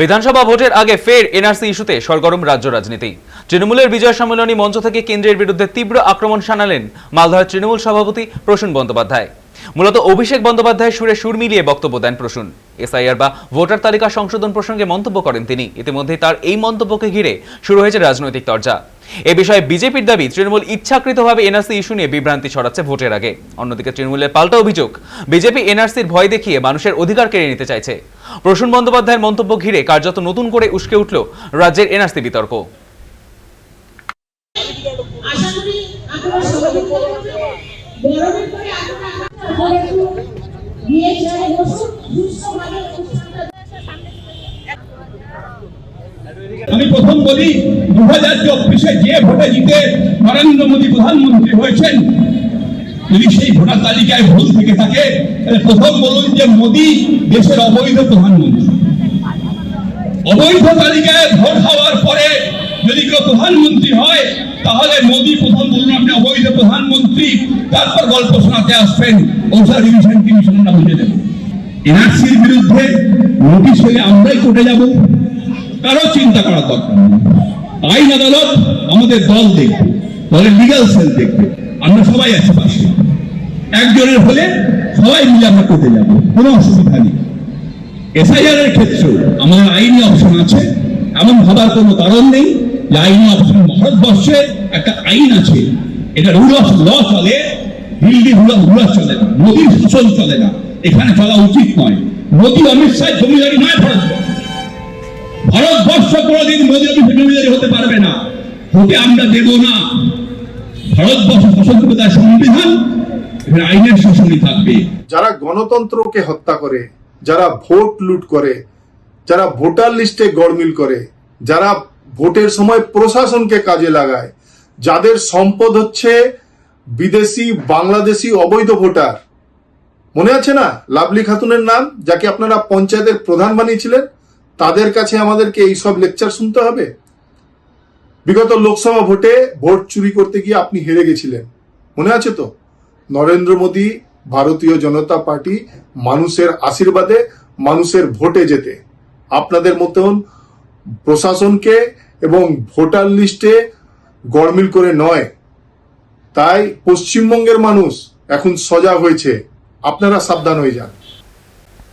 বিধানসভা ভোটের আগে ফের এনআরসি ইস্যুতে সরগরম রাজ্য রাজনীতি। তৃণমূলের বিজয় সম্মেলনী মঞ্চ থেকে কেন্দ্রের বিরুদ্ধে তীব্র আক্রমণ শানালেন মালদহের তৃণমূল সভাপতি প্রসূন বন্দ্যোপাধ্যায়। মূলত অভিষেক বন্দ্যোপাধ্যায় সুরে সুর মিলিয়ে বক্তব্য দেন প্রসূন। এসআইআর বা ভোটার তালিকা সংশোধন প্রসঙ্গে মন্তব্য করেন তিনি। ইতিমধ্যে তার এই মন্তব্যকে ঘিরে শুরু হয়েছে রাজনৈতিক চর্চা এ বিষয়ে বিজেপির দাবি, তৃণমূল ইচ্ছাকৃতভাবে এনআরসি ইস্যু নিয়ে বিভ্রান্তি ছড়াচ্ছে ভোটের আগে। অন্যদিকে তৃণমূলের পাল্টা অভিযোগ, বিজেপি এনআরসির ভয় দেখিয়ে মানুষের অধিকার কেড়ে নিতে চাইছে। প্রসূন বন্দ্যোপাধ্যায়ের মন্তব্য ঘিরে কার্যত নতুন করে উস্কে উঠল রাজ্যের এনআরসি বিতর্ক। আমি প্রথম বলি দু হাজার চব্বিশে যে ভোটে জিতে নরেন্দ্র মোদী প্রধানমন্ত্রী হয়েছেন, যদি সেই ভোটার তালিকায় ভুল থেকে থাকে, তাহলে প্রথম বলুন যে মোদী দেশের অবৈধ প্রধানমন্ত্রী। অবৈধ তালিকায় ভোট হওয়ার পরে যদি কেউ প্রধানমন্ত্রী হয়, তাহলে মোদী প্রথম বলুন আপনি অবৈধ প্রধানমন্ত্রী, তারপর গল্প শোনাতে আসবেন ওষা ডিভিশন আমরা বুঝে দেব। এনআরসির বিরুদ্ধে নোটিশ হলে আমরাই কোর্টে যাব। কারও চিন্তা করার দরকার আইন আদালত আমাদের দল দেখবে দলের লিগাল সেল দেখবে, আমরা সবাই আছি পাশে। একজনের হলে সবাই মিলে আমরা কোর্টে যাব, কোনো অসুবিধা নেই। এসআইআর এর ক্ষেত্রেও আমাদের আইনি অপশন আছে, এমন ভাবার কোনো কারণ নেই যে আইনি অপশন ভারতবর্ষে একটা আইন আছে। এটা রুল অফ ল চলে, দিল্লি রুল অফ রুল চলে না মোদীর শাসন চলে না। এখানে চলা উচিত নয়। মোদী, অমিত শাহ জমিদারি নয় ভারতবর্ষ। ভারতবর্ষ কোনোদিন অমিত জমিদারি হতে পারবে না। হতে আমরা দেব না। যারা গণতন্ত্রকে হত্যা করে, যারা ভোট লুট করে, যারা ভোটার লিস্টে গড়মিল করে, যারা ভোটের সময় প্রশাসনকে কাজে লাগায়, যাদের সম্পদ হচ্ছে বিদেশি, বাংলাদেশি অবৈধ ভোটার। মনে আছে না? লাভলি খাতুনের নাম, যাকে আপনারা পঞ্চায়েতের প্রধান বানিয়েছিলেন? তাদের কাছে আমাদেরকে এইসব লেকচার শুনতে হবে। বিগত লোকসভা ভোটে ভোট চুরি করতে গিয়ে আপনি হেরে গেছিলেন। মনে আছে তো? নরেন্দ্র মোদী ভারতীয় জনতা পার্টি মানুষের আশীর্বাদে মানুষের ভোটে যেতে। আপনাদের মতন প্রশাসনকে এবং ভোটার লিস্টে গড়মিল করে নয়। তাই পশ্চিমবঙ্গের মানুষ এখন সজাগ হয়েছে। আপনারা সাবধান হয়ে যান।